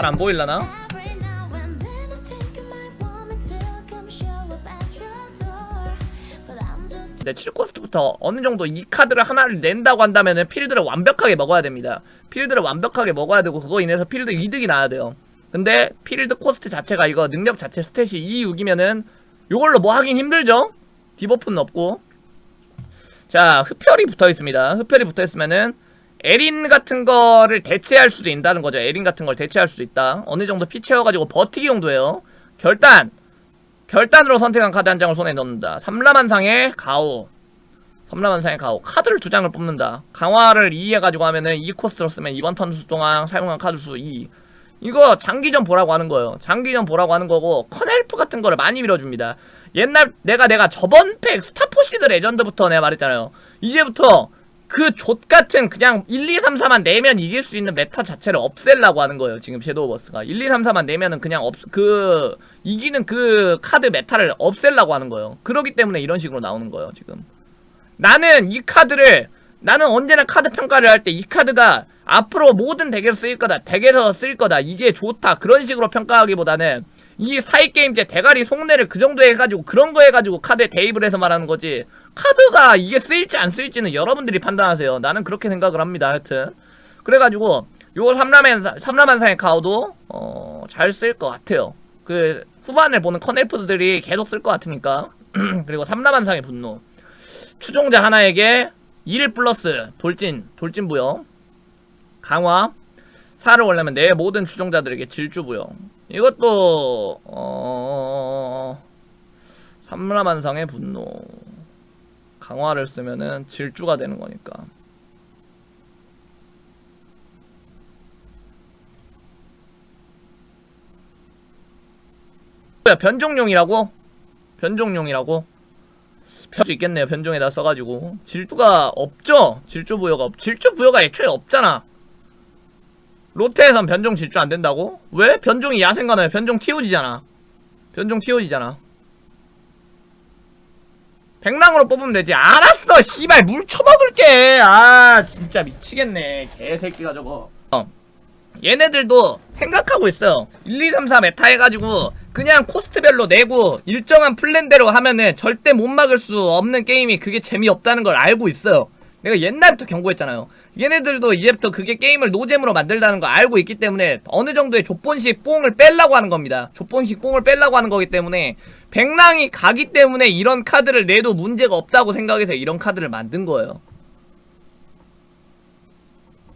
잘 안 보일라나? 근데 7코스트부터 어느 정도 이 카드를 하나를 낸다고 한다면은 필드를 완벽하게 먹어야 됩니다. 필드를 완벽하게 먹어야 되고 그거 인해서 필드 이득이 나야 돼요. 근데 필드 코스트 자체가 이거 능력 자체 스탯이 2, 6이면은 요걸로 뭐 하긴 힘들죠? 디버프는 없고 자 흡혈이 붙어 있습니다. 흡혈이 붙어 있으면은 에린 같은 거를 대체할 수도 있다는 거죠. 에린 같은 걸 대체할 수도 있다. 어느 정도 피 채워가지고 버티기 용도예요. 결단 결단으로 선택한 카드 한 장을 손에 넣는다. 삼라만상의 가오. 삼라만상의 가오. 카드를 두 장을 뽑는다. 강화를 2 해가지고 하면은 2 코스트로 쓰면 이번 턴 수 동안 사용한 카드 수 2. 이거 장기전 보라고 하는 거예요. 장기전 보라고 하는 거고 커넬프 같은 거를 많이 밀어줍니다. 옛날 내가 내가 저번 팩 스타포시드 레전드부터 내가 말했잖아요. 이제부터 그 족 같은 그냥 1, 2, 3, 4만 내면 이길 수 있는 메타 자체를 없앨라고 하는 거예요. 지금 섀도우 버스가 1, 2, 3, 4만 내면은 그냥 없 그 이기는 그 카드 메타를 없앨라고 하는 거예요. 그러기 때문에 이런 식으로 나오는 거예요. 지금 나는 이 카드를 나는 언제나 카드 평가를 할 때 이 카드가 앞으로 모든 덱에서 쓰일 거다. 덱에서 쓸 거다. 이게 좋다. 그런 식으로 평가하기보다는 이 사이 게임제 대가리 속내를 그 정도 해가지고 그런 거 해가지고 카드에 대입을 해서 말하는 거지. 카드가 이게 쓰일지 안 쓰일지는 여러분들이 판단하세요. 나는 그렇게 생각을 합니다. 하여튼. 그래가지고 요 삼라만 삼라만상의 카오도 어, 잘 쓸 것 같아요. 그 후반을 보는 커넬프들이 계속 쓸 것 같으니까. 그리고 삼라만상의 분노. 추종자 하나에게 1 플러스 돌진 돌진 부여. 강화. 사를 올려면 내 모든 추종자들에게 질주 부여. 이것도 어 삼라만상의 분노 강화를 쓰면은 질주가 되는 거니까 뭐야, 변종용이라고? 변종용이라고? 펼수 있겠네요. 변종에다 써가지고 질주가 없죠. 질주 부여가 없. 질주 부여가 애초에 없잖아. 롯데에선 변종 질주 안 된다고? 왜? 변종이 야생가 나요. 변종 TOG잖아. 변종 TOG잖아. 백랑으로 뽑으면 되지. 알았어. 씨발 물 쳐먹을게. 아 진짜 미치겠네. 개새끼가 저거. 어. 얘네들도 생각하고 있어요. 1, 2, 3, 4 메타 해가지고 그냥 코스트별로 내고 일정한 플랜대로 하면은 절대 못 막을 수 없는 게임이 그게 재미없다는 걸 알고 있어요. 내가 옛날부터 경고했잖아요. 얘네들도 이제부터 그게 게임을 노잼으로 만들다는 거 알고 있기 때문에 어느 정도의 조본식 뽕을 빼려고 하는 겁니다. 조본식 뽕을 빼려고 하는 거기 때문에 백랑이 가기 때문에 이런 카드를 내도 문제가 없다고 생각해서 이런 카드를 만든 거예요.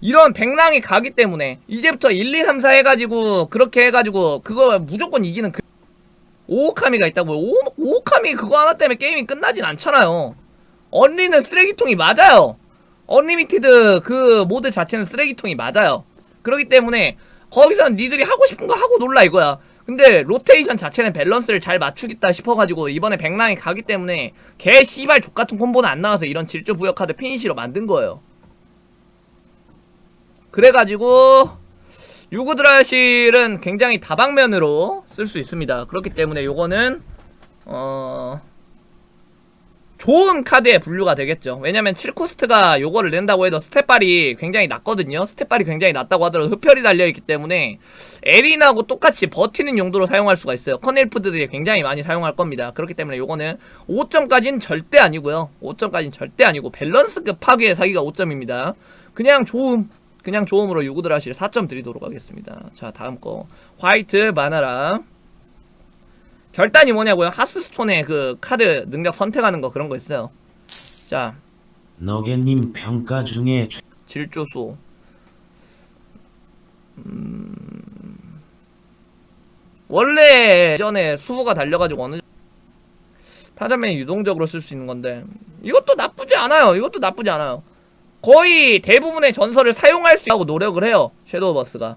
이런 백랑이 가기 때문에 이제부터 1, 2, 3, 4 해가지고 그렇게 해가지고 그거 무조건 이기는 그 오오카미가 있다고요. 오, 오오카미 그거 하나 때문에 게임이 끝나진 않잖아요. 언리는 쓰레기통이 맞아요. 언리미티드 그 모드 자체는 쓰레기통이 맞아요. 그렇기 때문에 거기서 니들이 하고 싶은 거 하고 놀라 이거야. 근데 로테이션 자체는 밸런스를 잘 맞추겠다 싶어가지고 이번에 백랑이 가기 때문에 개 씨발 족같은 콤보는 안 나와서 이런 질주 부여 카드 피니시로 만든 거예요. 그래가지고 유구드라실은 굉장히 다방면으로 쓸 수 있습니다. 그렇기 때문에 요거는 어 좋은 카드에 분류가 되겠죠. 왜냐면 7코스트가 요거를 낸다고 해도 스탯발이 굉장히 낮거든요. 스탯발이 굉장히 낮다고 하더라도 흡혈이 달려있기 때문에 에린하고 똑같이 버티는 용도로 사용할 수가 있어요. 커넬푸드들이 굉장히 많이 사용할 겁니다. 그렇기 때문에 요거는 5점까지는 절대 아니고요. 5점까지는 절대 아니고 밸런스급 파괴의 사기가 5점입니다. 그냥 좋음. 그냥 좋음으로 유구드라실 4점 드리도록 하겠습니다. 자 다음 거 화이트 마나라 결단이 뭐냐고요? 하스스톤의 그 카드 능력 선택하는 거 그런 거 있어요. 자 너겟님 평가 중에 최- 질주수 음... 원래 전에 수호가 달려가지고 어느 타자맨이 유동적으로 쓸 수 있는 건데 이것도 나쁘지 않아요. 이것도 나쁘지 않아요. 거의 대부분의 전설을 사용할 수 있다고 노력을 해요. 섀도우 버스가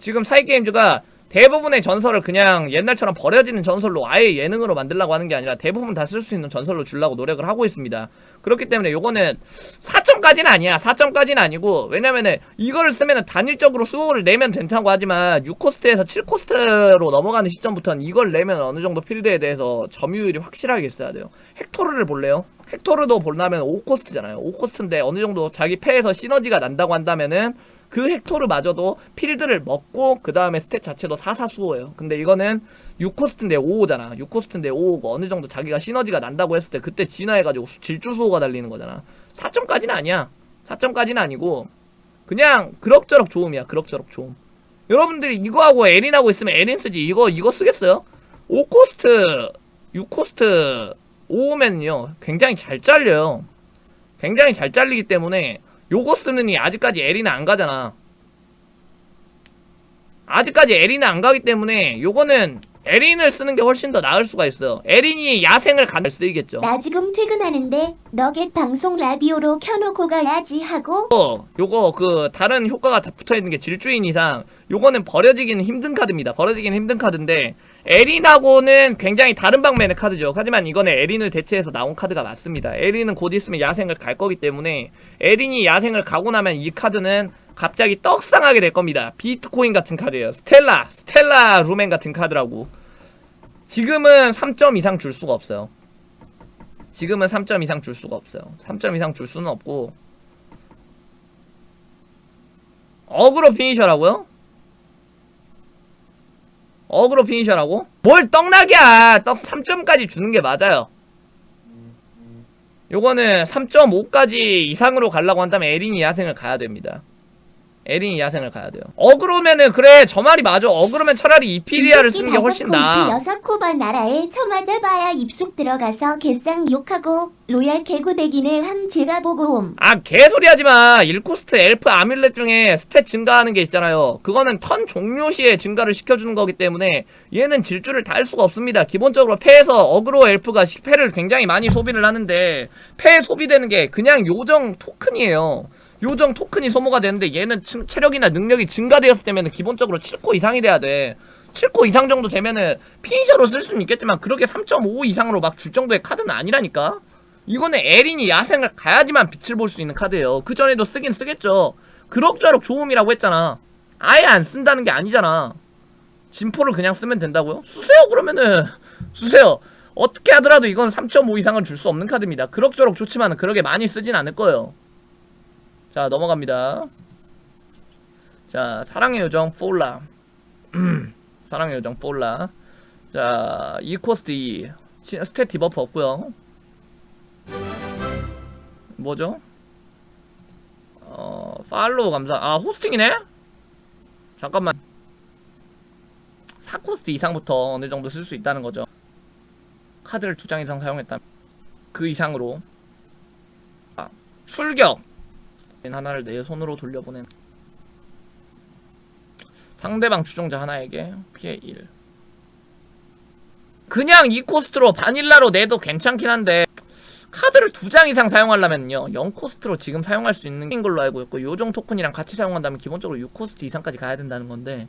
지금 사이게임즈가 대부분의 전설을 그냥 옛날처럼 버려지는 전설로 아예 예능으로 만들려고 하는 게 아니라 대부분 다 쓸 수 있는 전설로 주려고 노력을 하고 있습니다. 그렇기 때문에 요거는 4점까지는 아니야. 4점까지는 아니고 왜냐면은 이거를 쓰면은 단일적으로 수호를 내면 된다고 하지만 6코스트에서 7코스트로 넘어가는 시점부터는 이걸 내면 어느 정도 필드에 대해서 점유율이 확실하게 있어야 돼요. 헥토르를 볼래요? 헥토르도 보려면 5코스트잖아요. 5코스트인데 어느 정도 자기 패에서 시너지가 난다고 한다면은 그 헥토르마저도 필드를 먹고 그 다음에 스탯 자체도 사사수호예요. 근데 이거는 6코스트인데 5호잖아. 6코스트인데 5호고 어느 정도 자기가 시너지가 난다고 했을 때 그때 진화해가지고 수- 질주수호가 달리는 거잖아. 4점까지는 아니야. 4점까지는 아니고 그냥 그럭저럭 좋음이야. 그럭저럭 좋음. 여러분들이 이거하고 에린하고 있으면 에린 쓰지. 이거 이거 쓰겠어요? 5코스트, 6코스트 5호면요 굉장히 잘 잘려요. 굉장히 잘 잘리기 때문에 요거 쓰느니 아직까지 에린은 안 가잖아. 아직까지 에린은 안 가기 때문에 요거는 에린을 쓰는 게 훨씬 더 나을 수가 있어요. 에린이 야생을 가잘 쓰이겠죠. 나 지금 퇴근하는데 너겟 방송 라디오로 켜놓고 가야지 하고 요거, 요거 그 다른 효과가 다 붙어 있는 게 질주인 이상 요거는 버려지기는 힘든 카드입니다. 버려지기는 힘든 카드인데 에린하고는 굉장히 다른 방면의 카드죠. 하지만 이거는 에린을 대체해서 나온 카드가 맞습니다. 에린은 곧 있으면 야생을 갈 거기 때문에 에린이 야생을 가고 나면 이 카드는 갑자기 떡상하게 될 겁니다. 비트코인 같은 카드예요. 스텔라, 스텔라 루멘 같은 카드라고. 지금은 3점 이상 줄 수가 없어요. 지금은 3점 이상 줄 수가 없어요. 3점 이상 줄 수는 없고 어그로 피니셔라고요? 어그로 피니셔라고? 뭘 떡락이야! 떡 3점까지 주는 게 맞아요. 요거는 3.5까지 이상으로 가려고 한다면 에린이 야생을 가야 됩니다. 에린이 야생을 가야 돼요. 어그로면은 그래 저 말이 맞아. 어그로면 차라리 이피리아를 쓰는 게 훨씬 나아. 여섯 코바 나라에 쳐맞아봐야 입속 들어가서 개쌍 욕하고 로얄 개구대기네 함 제가 보고 옴 아 개소리 하지마 1코스트 엘프 아뮬렛 중에 스탯 증가하는 게 있잖아요 그거는 턴 종료 시에 증가를 시켜주는 거기 때문에 얘는 질주를 다 할 수가 없습니다 기본적으로 패에서 어그로 엘프가 시- 패를 굉장히 많이 소비를 하는데 패에 소비되는 게 그냥 요정 토큰이에요 요정 토큰이 소모가 되는데 얘는 층- 체력이나 능력이 증가되었을 때면 기본적으로 7코 이상이 돼야 돼 7코 이상 정도 되면은 피니셔로 쓸 수는 있겠지만 그렇게 3.5 이상으로 막 줄 정도의 카드는 아니라니까 이거는 에린이 야생을 가야지만 빛을 볼 수 있는 카드예요. 그 전에도 쓰긴 쓰겠죠. 그럭저럭 좋음이라고 했잖아. 아예 안 쓴다는 게 아니잖아. 진포를 그냥 쓰면 된다고요? 쓰세요 그러면은 쓰세요. 어떻게 하더라도 이건 3.5 이상은 줄 수 없는 카드입니다. 그럭저럭 좋지만 그렇게 많이 쓰진 않을 거예요. 자 넘어갑니다. 자 사랑의 요정 폴라. 사랑의 요정 폴라. 자 2코스트 2 스탯 디버프 없고요. 뭐죠? 어, 팔로우 감사. 아, 호스팅이네? 잠깐만. 4코스트 이상부터 어느 정도 쓸 수 있다는 거죠. 카드를 두 장 이상 사용했다. 그 이상으로. 아, 출격! 하나를 내 손으로 돌려보낸. 상대방 추종자 하나에게 피해 1. 그냥 이 코스트로 바닐라로 내도 괜찮긴 한데 카드를 두 장 이상 사용하려면요 0코스트로 지금 사용할 수 있는 걸로 알고 있고 요정 토큰이랑 같이 사용한다면 기본적으로 6코스트 이상까지 가야 된다는 건데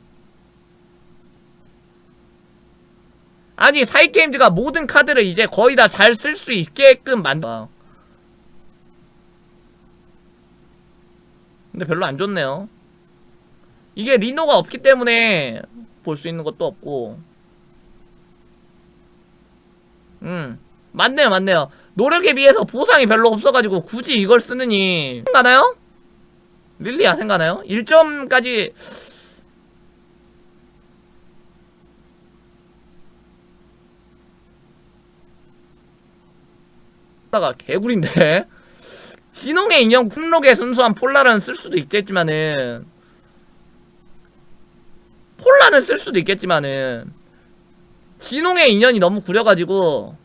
아니 사이게임즈가 모든 카드를 이제 거의 다 잘 쓸 수 있게끔 만들 근데 별로 안 좋네요. 이게 리노가 없기 때문에 볼 수 있는 것도 없고. 음 맞네요 맞네요. 노력에 비해서 보상이 별로 없어가지고 굳이 이걸 쓰느니. 가나요? 릴리 야생 가나요? 1점까지. 다가 개구리인데 진홍의 인형 폼록의 순수한 폴라는 쓸 수도 있겠지만은 폴라는 쓸 수도 있겠지만은 진홍의 인연이 너무 구려가지고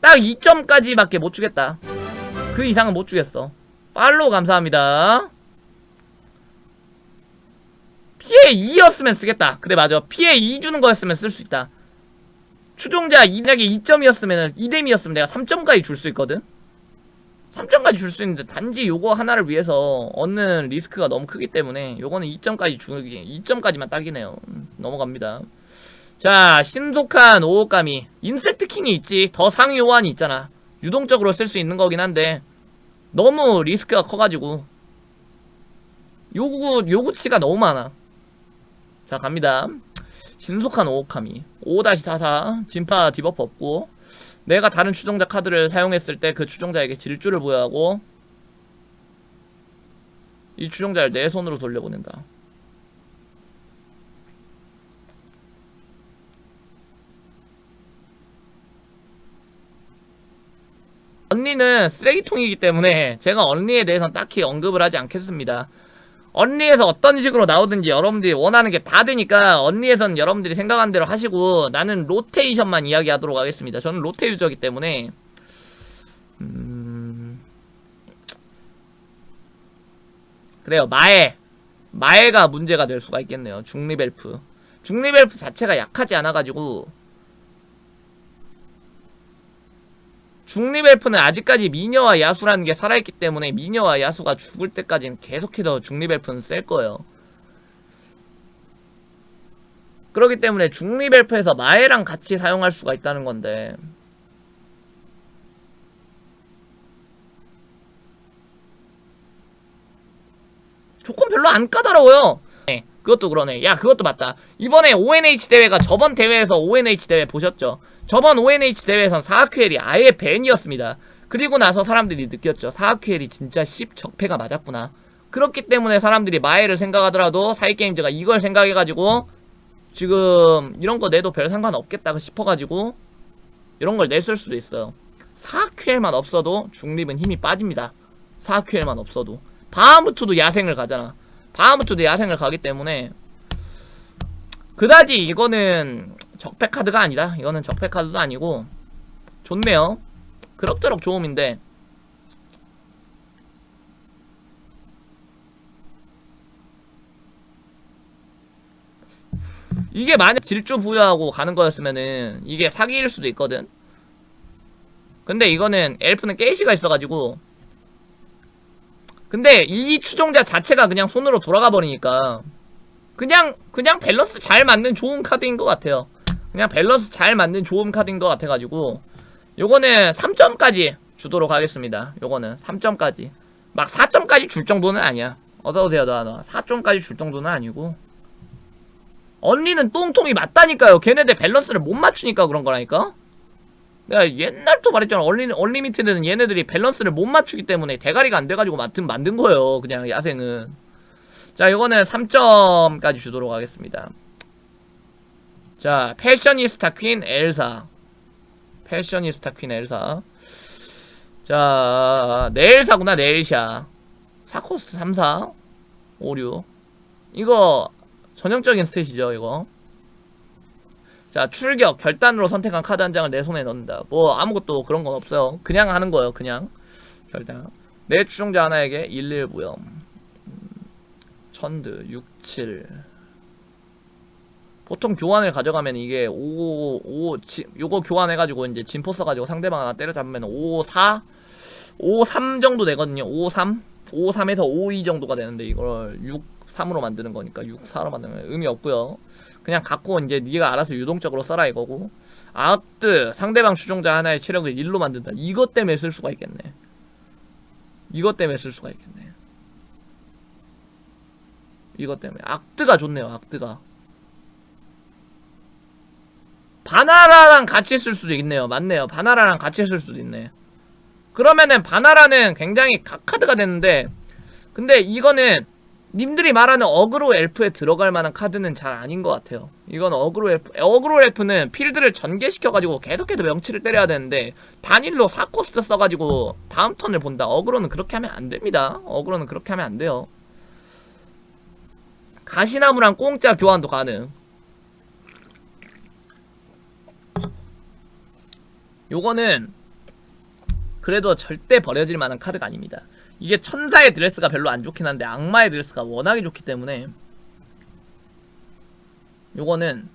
딱 2점까지밖에 못 주겠다. 그 이상은 못 주겠어. 팔로우 감사합니다. 피해 2였으면 쓰겠다. 그래 맞아. 피해 2 주는 거였으면 쓸 수 있다. 추종자 인약이 2점이었으면 2뎀이었으면 내가 3점까지 줄 수 있거든. 3점까지 줄 수 있는데 단지 요거 하나를 위해서 얻는 리스크가 너무 크기 때문에 요거는 2점까지 주기 2점까지만 딱이네요. 음, 넘어갑니다. 자, 신속한 오오까미. 인섹트 킹이 있지. 더 상위 호환이 있잖아. 유동적으로 쓸 수 있는 거긴 한데 너무 리스크가 커가지고 요구 요구치가 너무 많아. 자, 갑니다. 신속한 오오카미. 5-44 진파 디버프 없고 내가 다른 추종자 카드를 사용했을 때 그 추종자에게 질주를 부여하고 이 추종자를 내 손으로 돌려보낸다. 언니는 쓰레기통이기 때문에 제가 언니에 대해서는 딱히 언급을 하지 않겠습니다. 언니에서 어떤 식으로 나오든지 여러분들이 원하는 게 다 되니까 언니에선 여러분들이 생각한 대로 하시고 나는 로테이션만 이야기하도록 하겠습니다. 저는 로테 유저이기 때문에 음... 그래요 마에 마에가 문제가 될 수가 있겠네요. 중립 엘프 중립 엘프 자체가 약하지 않아가지고 중립 엘프는 아직까지 미녀와 야수라는 게 살아있기 때문에 미녀와 야수가 죽을 때까지는 계속해서 중립 엘프는 쓸 거예요. 그렇기 때문에 중립 엘프에서 마에랑 같이 사용할 수가 있다는 건데 조건 별로 안 까다로워요. 네, 그것도 그러네. 야, 그것도 맞다. 이번에 ONH 대회가 저번 대회에서 ONH 대회 보셨죠? 저번 ONH 대회에선 4QL이 아예 밴이었습니다. 그리고 나서 사람들이 느꼈죠. 4QL이 진짜 10 적폐가 맞았구나. 그렇기 때문에 사람들이 마에를 생각하더라도 사이게임즈가 이걸 생각해가지고 지금 이런 거 내도 별 상관없겠다 싶어가지고 이런 걸 냈을 수도 있어요. 4QL만 없어도 중립은 힘이 빠집니다. 4QL만 없어도. 바하무트도 야생을 가잖아. 바하무트도 야생을 가기 때문에 그다지 이거는 적폐 카드가 아니다. 이거는 적폐 카드도 아니고 좋네요. 그럭저럭 좋음인데 이게 만약 질주 부여하고 가는 거였으면은 이게 사기일 수도 있거든. 근데 이거는 엘프는 게이시가 있어가지고 근데 이 추종자 자체가 그냥 손으로 돌아가 버리니까 그냥 그냥 밸런스 잘 맞는 좋은 카드인 것 같아요. 그냥 밸런스 잘 맞는 좋은 카드인 것 같아가지고 요거는 3점까지 주도록 하겠습니다. 요거는 3점까지 막 4점까지 줄 정도는 아니야. 어서오세요 너아 너 4점까지 줄 정도는 아니고 언니는 똥통이 맞다니까요. 걔네들 밸런스를 못 맞추니까 그런 거라니까. 내가 옛날부터 말했잖아. 얼리, 얼리미티드는 얘네들이 밸런스를 못 맞추기 때문에 대가리가 안 돼가지고 만든, 만든 거예요. 그냥 야생은. 자, 이거는 3점까지 주도록 하겠습니다. 자, 패셔니스타 퀸 엘사. 패셔니스타 퀸 엘사. 자, 네일사구나, 네일샤. 사코스트 34. 56. 이거, 전형적인 스탯이죠, 이거. 자, 출격, 결단으로 선택한 카드 한 장을 내 손에 넣는다. 뭐, 아무것도 그런 건 없어요. 그냥 하는 거예요, 그냥. 결단. 내 추종자 하나에게 11 부염. 음, 천드, 6, 7. 보통 교환을 가져가면 이게 5, 5, 지, 요거 교환해가지고 이제 진포 써가지고 상대방 하나 때려잡으면 5, 4, 5, 3 정도 되거든요. 5, 3? 5, 3에서 5, 2 정도가 되는데 이걸 6, 3으로 만드는 거니까 6, 4로 만드는 의미 없고요. 그냥 갖고 이제 네가 알아서 유동적으로 써라 이거고. 악드 상대방 추종자 하나의 체력을 1로 만든다. 이것 때문에 쓸 수가 있겠네. 이것 때문에 쓸 수가 있겠네. 이것 때문에. 악드가 좋네요 악드가 바나라랑 같이 쓸 수도 있네요 맞네요 바나라랑 같이 쓸 수도 있네 그러면은 바나라는 굉장히 각카드가 되는데 근데 이거는 님들이 말하는 어그로 엘프에 들어갈 만한 카드는 잘 아닌 것 같아요. 이건 어그로 엘프, 어그로 엘프는 필드를 전개시켜가지고 계속해서 명치를 때려야 되는데, 단일로 4코스트 써가지고 다음 턴을 본다. 어그로는 그렇게 하면 안 됩니다. 어그로는 그렇게 하면 안 돼요. 가시나무랑 공짜 교환도 가능. 요거는 그래도 절대 버려질 만한 카드가 아닙니다. 이게 천사의 드레스가 별로 안 좋긴 한데 악마의 드레스가 워낙에 좋기 때문에 요거는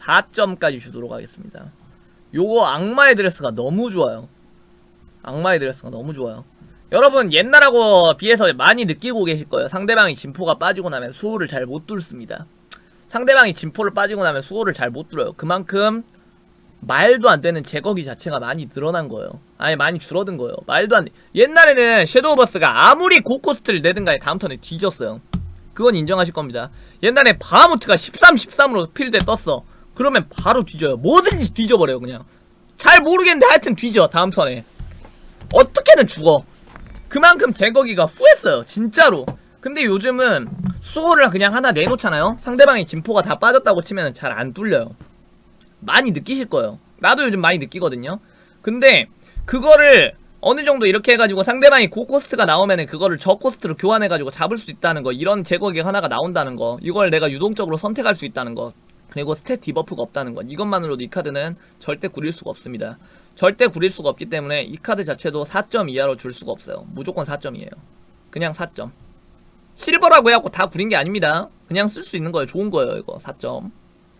4점까지 주도록 하겠습니다. 요거 악마의 드레스가 너무 좋아요. 악마의 드레스가 너무 좋아요. 여러분 옛날하고 비해서 많이 느끼고 계실 거예요. 상대방이 진포가 빠지고 나면 수호를 잘 못 뚫습니다. 상대방이 진포를 빠지고 나면 수호를 잘 못 뚫어요. 그만큼 말도 안 되는 제거기 자체가 많이 늘어난 거예요. 아니 많이 줄어든 거예요. 말도 안 돼. 옛날에는 섀도우 버스가 아무리 고코스트를 내든 간에 다음 턴에 뒤졌어요. 그건 인정하실 겁니다. 옛날에 바하무트가 13, 13으로 필드에 떴어. 그러면 바로 뒤져요. 뭐든지 뒤져버려요 그냥. 잘 모르겠는데 하여튼 뒤져 다음 턴에. 어떻게든 죽어. 그만큼 개거기가 후했어요 진짜로 근데 요즘은 수호를 그냥 하나 내놓잖아요 상대방의 진포가 다 빠졌다고 치면 잘 안 뚫려요 많이 느끼실 거예요. 나도 요즘 많이 느끼거든요. 근데 그거를 어느 정도 이렇게 해가지고 상대방이 고코스트가 나오면은 그거를 저코스트로 교환해가지고 잡을 수 있다는 거 이런 제거기 하나가 나온다는 거 이걸 내가 유동적으로 선택할 수 있다는 거 그리고 스탯 디버프가 없다는 것 이것만으로도 이 카드는 절대 구릴 수가 없습니다. 절대 구릴 수가 없기 때문에 이 카드 자체도 4점 이하로 줄 수가 없어요. 무조건 4점이에요. 그냥 4점. 실버라고 해갖고 다 구린 게 아닙니다. 그냥 쓸 수 있는 거예요. 좋은 거예요 이거. 4점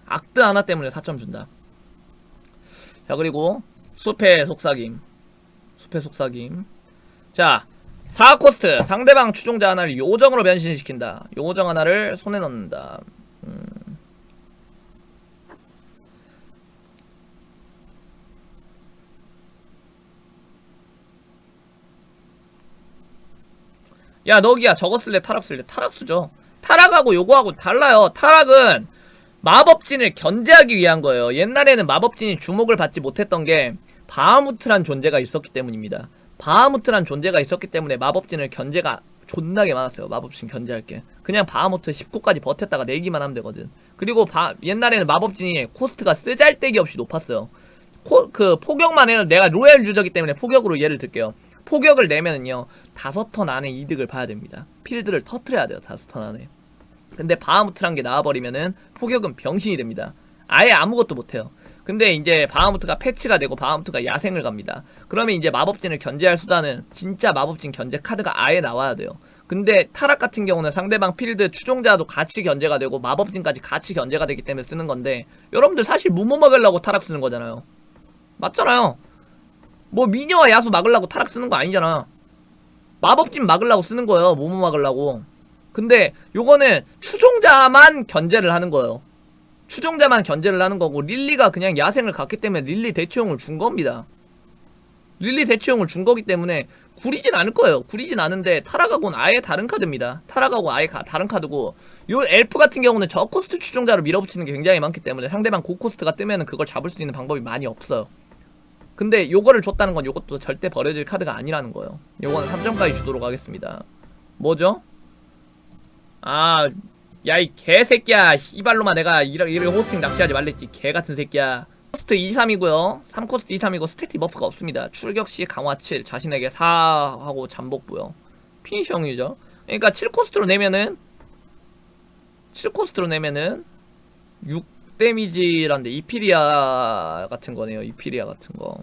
악드 하나 때문에 4점 준다. 자 그리고 숲의 속삭임. 숲의 속삭임. 자 4코스트. 상대방 추종자 하나를 요정으로 변신시킨다. 요정 하나를 손에 넣는다. 음. 야 너기야. 저거 쓸래? 타락 쓸래? 타락 쓰죠. 타락하고 요거하고 달라요. 타락은 마법진을 견제하기 위한 거예요. 옛날에는 마법진이 주목을 받지 못했던 게 바하무트란 존재가 있었기 때문입니다. 바하무트란 존재가 있었기 때문에 마법진을 견제가 존나게 많았어요. 마법진 견제할 게. 그냥 바하무트 19까지 버텼다가 내기만 하면 되거든. 그리고 바, 옛날에는 마법진이 코스트가 쓰잘데기 없이 높았어요. 코, 그 포격만 해도 내가 로얄 유저기 때문에 포격으로 예를 들게요. 포격을 내면은요 다섯 턴 안에 이득을 봐야 됩니다. 필드를 터트려야 돼요 다섯 턴 안에 근데 바하무트란 게 나와버리면은 포격은 병신이 됩니다 아예 아무것도 못해요 근데 이제 바하무트가 패치가 되고 바하무트가 야생을 갑니다 그러면 이제 마법진을 견제할 수단은 진짜 마법진 견제 카드가 아예 나와야 돼요 근데 타락 같은 경우는 상대방 필드 추종자도 같이 견제가 되고 마법진까지 같이 견제가 되기 때문에 쓰는 건데 여러분들 사실 무모 먹으려고 타락 쓰는 거잖아요 맞잖아요 뭐 미녀와 야수 막으려고 타락 쓰는 거 아니잖아. 마법진 막으려고 쓰는 거예요. 모모 막으려고. 근데 요거는 추종자만 견제를 하는 거예요. 추종자만 견제를 하는 거고 릴리가 그냥 야생을 갔기 때문에 릴리 대치용을 준 겁니다. 릴리 대치용을 준 거기 때문에 구리진 않을 거예요. 구리진 않은데 타락하고는 아예 다른 카드입니다. 타락하고 아예 가- 다른 카드고 요 엘프 같은 경우는 저 코스트 추종자로 밀어붙이는 게 굉장히 많기 때문에 상대방 고코스트가 뜨면은 그걸 잡을 수 있는 방법이 많이 없어요. 근데 요거를 줬다는 건 요것도 절대 버려질 카드가 아니라는 거예요. 요거는 3점까지 주도록 하겠습니다. 뭐죠? 아, 야 이 개새끼야. 씨발로만 내가 이런 이런 호스팅 낚시하지 말랬지. 개 같은 새끼야. 코스트 2, 3이고요. 3코스트 2, 3이고 스태티 버프가 없습니다. 출격 시 강화 7, 자신에게 4하고 잠복부요. 피니셔용이죠. 그러니까 7코스트로 내면은 7코스트로 내면은 6 데미지란데 이피리아 같은 거네요. 이피리아 같은 거.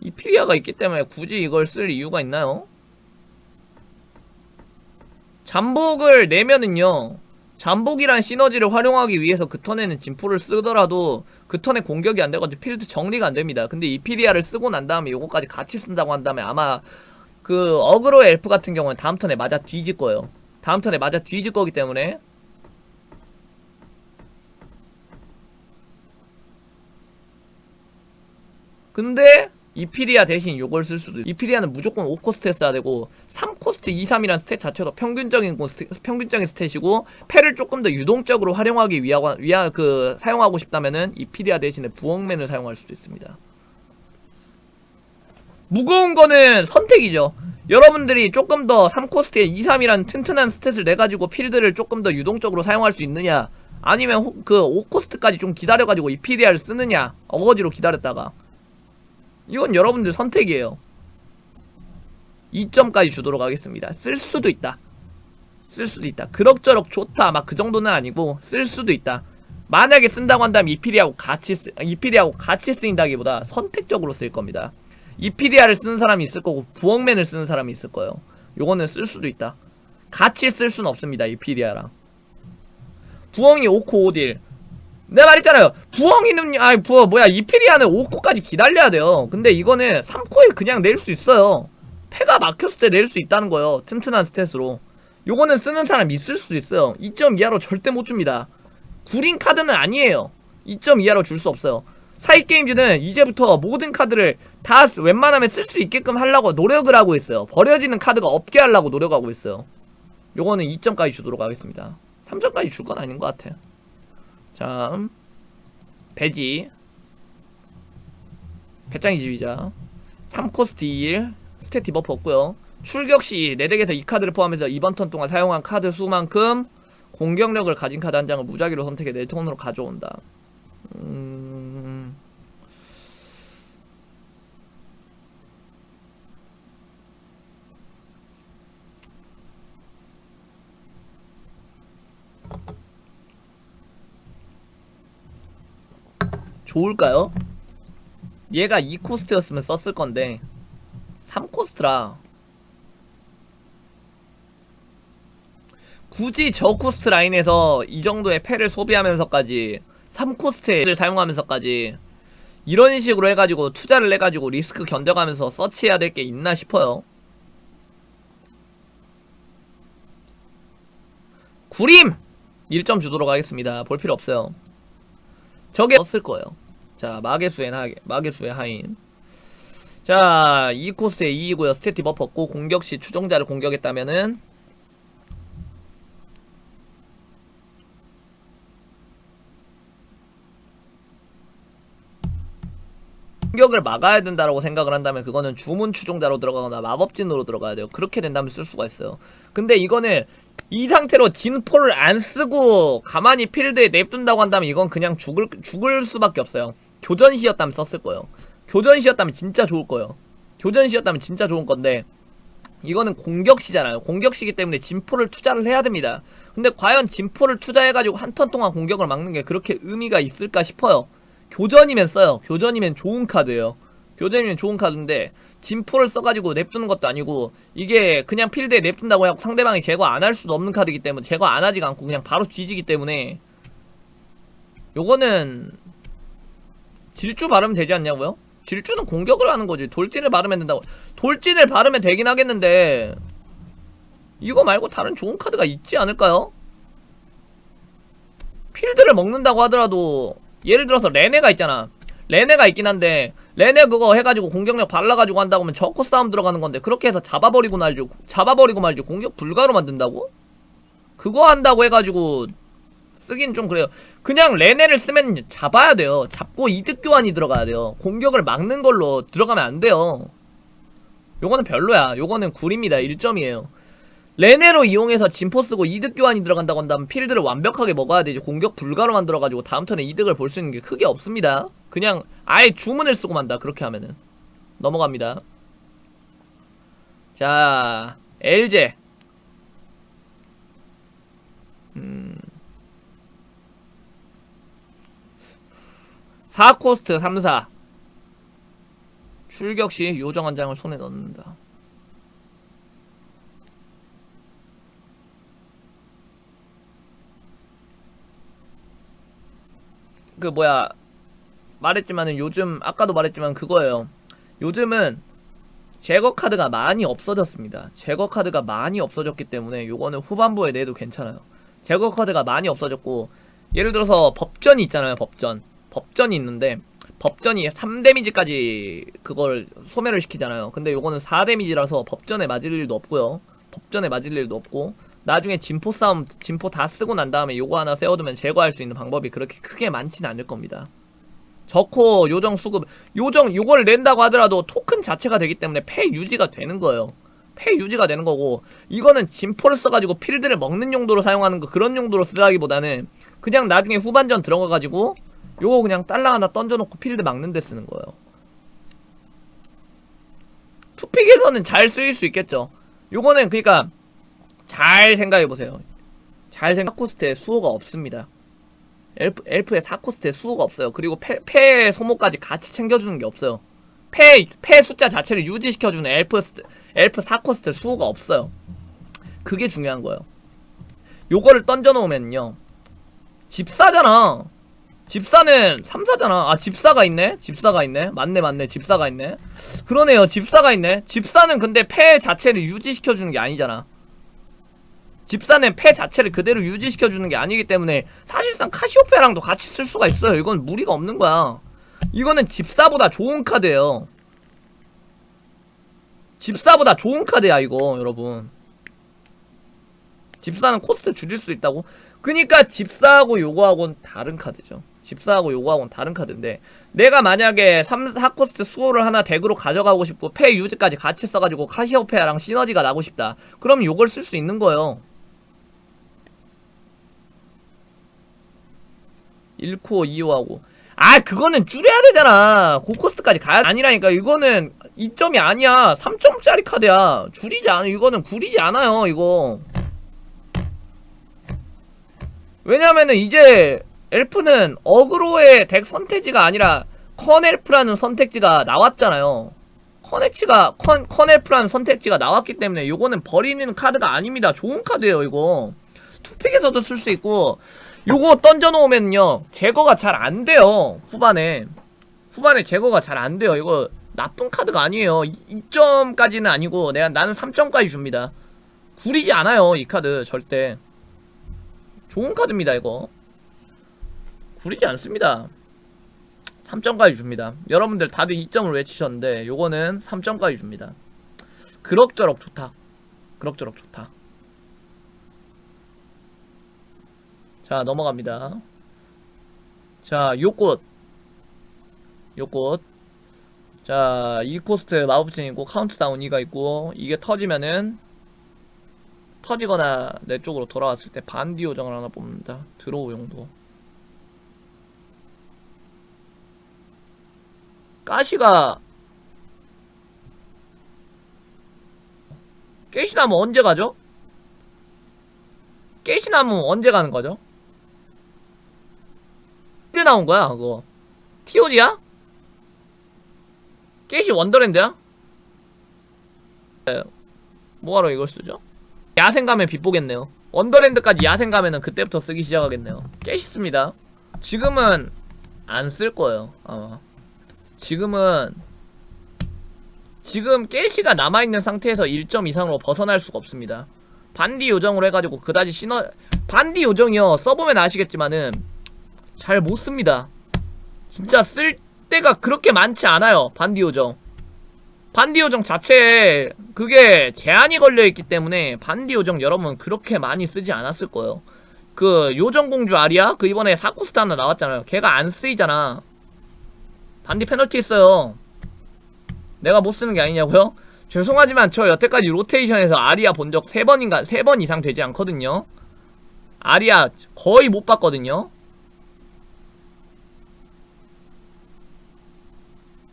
이피리아가 있기 때문에 굳이 이걸 쓸 이유가 있나요? 잠복을 내면은요. 잠복이란 시너지를 활용하기 위해서 그 턴에는 진포를 쓰더라도 그 턴에 공격이 안 되거든요. 필드 정리가 안 됩니다. 근데 이피리아를 쓰고 난 다음에 요거까지 같이 쓴다고 한다면 아마 그 어그로 엘프 같은 경우는 다음 턴에 맞아 뒤질 거예요. 다음 턴에 맞아 뒤질 거기 때문에 근데 이피리아 대신 요걸 쓸 수도 있 이피리아는 무조건 5코스트에 써야 되고 3코스트 2, 3이란 스탯 자체도 평균적인 고 스탯, 평균적인 스탯이고 패를 조금 더 유동적으로 활용하기 위하, 위하 그 사용하고 싶다면은 이피리아 대신에 부엉맨을 사용할 수도 있습니다. 무거운 거는 선택이죠. 여러분들이 조금 더 3코스트에 2, 3이란 튼튼한 스탯을 내가지고 필드를 조금 더 유동적으로 사용할 수 있느냐 아니면 호- 그 5코스트까지 좀 기다려가지고 이피리아를 쓰느냐 어거지로 기다렸다가 이건 여러분들 선택이에요. 2점까지 주도록 하겠습니다. 쓸 수도 있다. 쓸 수도 있다. 그럭저럭 좋다. 막 그 정도는 아니고 쓸 수도 있다. 만약에 쓴다고 한다면 이피리하고 같이 쓰, 이피리하고 같이 쓰인다기보다 선택적으로 쓸 겁니다. 이피리아를 쓰는 사람이 있을 거고 부엉맨을 쓰는 사람이 있을 거예요. 요거는 쓸 수도 있다. 같이 쓸 수는 없습니다. 이피리아랑. 부엉이 5코 5딜. 내가 말했잖아요. 부엉이는 아니 부 뭐야 이피리아는 5코까지 기다려야 돼요. 근데 이거는 3코에 그냥 낼 수 있어요. 패가 막혔을 때 낼 수 있다는 거예요. 튼튼한 스탯으로. 요거는 쓰는 사람 있을 수도 있어요. 2점 이하로 절대 못 줍니다. 구린 카드는 아니에요. 2점 이하로 줄 수 없어요. 사이 게임즈는 이제부터 모든 카드를 다 웬만하면 쓸 수 있게끔 하려고 노력을 하고 있어요. 버려지는 카드가 없게 하려고 노력하고 있어요. 요거는 2점까지 주도록 하겠습니다. 3점까지 줄 건 아닌 것 같아요. 자, 배지. 배짱이 지휘자. 3코스트 2일, 스탯 디버프 없고요. 출격 시내 덱에서 이 카드를 포함해서 이번 턴 동안 사용한 카드 수만큼 공격력을 가진 카드 한 장을 무작위로 선택해 내 턴으로 가져온다. 음... 좋을까요? 얘가 2코스트였으면 썼을 건데 3코스트라 굳이 저 코스트 라인에서 이 정도의 패를 소비하면서까지 3코스트를 사용하면서까지 이런 식으로 해가지고 투자를 해가지고 리스크 견뎌가면서 서치해야 될 게 있나 싶어요 구림! 1점 주도록 하겠습니다 볼 필요 없어요 저게 썼을 거예요. 자 마계수의 하 마계수의 하인. 자 2코스의 2이고요. 스태티 버프 없고 공격 시 추종자를 공격했다면은 공격을 막아야 된다라고 생각을 한다면 그거는 주문 추종자로 들어가거나 마법진으로 들어가야 돼요. 그렇게 된다면 쓸 수가 있어요. 근데 이거는 이 상태로 진포를 안 쓰고 가만히 필드에 냅둔다고 한다면 이건 그냥 죽을 죽을 수밖에 없어요. 교전시였다면 썼을 거예요. 교전시였다면 진짜 좋을 거예요. 교전시였다면 진짜 좋은 건데 이거는 공격시잖아요. 공격시기 때문에 진포를 투자를 해야 됩니다. 근데 과연 진포를 투자해가지고 한 턴 동안 공격을 막는 게 그렇게 의미가 있을까 싶어요. 교전이면 써요. 교전이면 좋은 카드예요. 교전이면 좋은 카드인데 진포를 써가지고 냅두는 것도 아니고 이게 그냥 필드에 냅둔다고 하고 상대방이 제거 안 할 수도 없는 카드이기 때문에 제거 안 하지가 않고 그냥 바로 뒤지기 때문에 요거는 질주 바르면 되지 않냐고요? 질주는 공격을 하는 거지 돌진을 바르면 된다고 돌진을 바르면 되긴 하겠는데 이거 말고 다른 좋은 카드가 있지 않을까요? 필드를 먹는다고 하더라도 예를 들어서 레네가 있잖아. 레네가 있긴 한데 레네 그거 해가지고 공격력 발라가지고 한다고 하면 저코 싸움 들어가는 건데 그렇게 해서 잡아버리고 말지 잡아버리고 말지 공격 불가로 만든다고? 그거 한다고 해가지고 쓰긴 좀 그래요. 그냥 레네를 쓰면 잡아야 돼요. 잡고 이득 교환이 들어가야 돼요. 공격을 막는 걸로 들어가면 안 돼요. 요거는 별로야. 요거는 굴입니다. 1점이에요 레네로 이용해서 진포 쓰고 이득 교환이 들어간다고 한다면 필드를 완벽하게 먹어야 되지. 공격 불가로 만들어가지고 다음 턴에 이득을 볼 수 있는 게 크게 없습니다. 그냥 아예 주문을 쓰고 만다 그렇게 하면은. 넘어갑니다. 자 엘제. 음. 4코스트 3사. 출격 시 요정 한 장을 손에 넣는다 그 뭐야 말했지만은 요즘 아까도 말했지만 그거예요. 요즘은 제거 카드가 많이 없어졌습니다. 제거 카드가 많이 없어졌기 때문에 요거는 후반부에 내도 괜찮아요. 제거 카드가 많이 없어졌고 예를 들어서 법전이 있잖아요. 법전. 법전이 있는데 법전이 3데미지까지 그걸 소멸을 시키잖아요. 근데 요거는 4데미지라서 법전에 맞을 일도 없고요. 법전에 맞을 일도 없고 나중에 진포 싸움 진포 다 쓰고 난 다음에 요거 하나 세워두면 제거할 수 있는 방법이 그렇게 크게 많지는 않을 겁니다. 저코 요정 수급 요정 요걸 낸다고 하더라도 토큰 자체가 되기 때문에 패 유지가 되는 거예요. 패 유지가 되는 거고 이거는 진포를 써가지고 필드를 먹는 용도로 사용하는 거 그런 용도로 쓰다기보다는 그냥 나중에 후반전 들어가가지고 요거 그냥 달러 하나 던져놓고 필드 막는 데 쓰는 거예요. 투픽에서는 잘 쓰일 수 있겠죠. 요거는 그러니까 잘 생각해 보세요. 잘 생각 코스트에 수호가 없습니다. 엘프, 엘프의 4코스트에 수호가 없어요. 그리고 패, 패 소모까지 같이 챙겨주는 게 없어요. 패, 패 숫자 자체를 유지시켜주는 엘프, 스- 엘프 4코스트 수호가 없어요. 그게 중요한 거예요. 요거를 던져놓으면요. 집사잖아. 집사는 3사잖아. 아, 집사가 있네? 집사가 있네? 맞네, 맞네. 집사가 있네. 그러네요. 집사가 있네. 집사는 근데 패 자체를 유지시켜주는 게 아니잖아. 집사는 패 자체를 그대로 유지시켜주는 게 아니기 때문에 사실상 카시오페랑도 같이 쓸 수가 있어요. 이건 무리가 없는 거야. 이거는 집사보다 좋은 카드예요. 집사보다 좋은 카드야 이거 여러분. 집사는 코스트 줄일 수 있다고? 그니까 집사하고 요거하고는 다른 카드죠. 집사하고 요거하고는 다른 카드인데 내가 만약에 3, 4코스트 수호를 하나 덱으로 가져가고 싶고 패 유즈까지 같이 써가지고 카시오페아랑 시너지가 나고 싶다 그럼 요걸 쓸 수 있는 거예요 1코 2호하고. 아 그거는 줄여야 되잖아. 고코스트까지 가야 아니라니까. 이거는 2점이 아니야. 3점짜리 카드야. 줄이지 않아 이거는 구리지 않아요 이거. 왜냐면은 이제 엘프는 어그로의 덱 선택지가 아니라 컨엘프라는 선택지가 나왔잖아요. 컨엑치가 컨, 컨엘프라는 선택지가 나왔기 때문에 요거는 버리는 카드가 아닙니다. 좋은 카드예요 이거. 투픽에서도 쓸 수 있고 요거 던져놓으면요 제거가 잘 안 돼요 후반에. 후반에 제거가 잘 안 돼요. 이거 나쁜 카드가 아니에요. 2점까지는 아니고 내가 나는 3점까지 줍니다. 구리지 않아요 이 카드 절대. 좋은 카드입니다 이거. 구리지 않습니다. 3점까지 줍니다. 여러분들 다들 2점을 외치셨는데 요거는 3점까지 줍니다. 그럭저럭 좋다. 그럭저럭 좋다 자 넘어갑니다. 자 요꽃. 요꽃. 자 2코스트 마법진이고 카운트다운 2가 있고 이게 터지면은 터지거나 내 쪽으로 돌아왔을 때 반디 요정을 하나 뽑는다. 드로우 용도. 가시가 깨시나무 언제 가죠? 깨시나무 언제 가는 거죠? 언제 나온 거야 그거 TOD야? 깨시 원더랜드야? 네. 뭐하러 이걸 쓰죠? 야생 가면 빛보겠네요 원더랜드까지 야생 가면은 그때부터 쓰기 시작하겠네요 깨시습니다 지금은 안 쓸 거예요 아마 지금은 지금 깨시가 남아있는 상태에서 1점 이상으로 벗어날 수가 없습니다 반디 요정으로 해가지고 그다지 시너 반디 요정이요 써보면 아시겠지만은 잘 못 씁니다. 진짜 쓸 때가 그렇게 많지 않아요 반디 요정. 반디 요정 자체에 그게 제한이 걸려있기 때문에 반디 요정 여러분 그렇게 많이 쓰지 않았을 거예요. 그 요정공주 아리아 그 이번에 사코스타 하나 나왔잖아요. 걔가 안 쓰이잖아. 반디 페널티 있어요. 내가 못 쓰는 게 아니냐고요? 죄송하지만 저 여태까지 로테이션에서 아리아 본 적 3번인가 3번 이상 되지 않거든요. 아리아 거의 못 봤거든요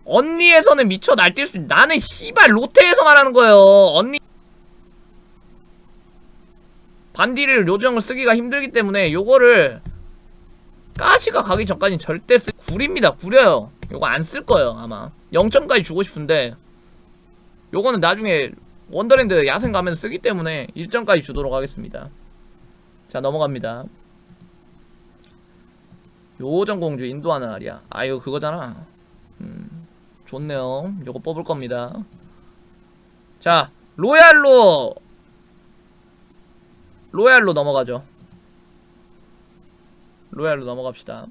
언니에서는 미쳐 날뛸 수 있... 나는 씨발 로테에서 말하는 거예요. 언니 반디를 요정을 쓰기가 힘들기 때문에 요거를 가시가 가기 전까지 절대 쓰 구립니다. 구려요. 요거 안 쓸 거예요 아마. 0점까지 주고 싶은데 요거는 나중에 원더랜드 야생 가면 쓰기 때문에 1점까지 주도록 하겠습니다. 자 넘어갑니다. 요정공주 인도하는 아리야 아 이거 그거잖아. 음 좋네요. 요거 뽑을 겁니다. 자 로얄로. 로얄로 넘어가죠. 로얄로 넘어갑시다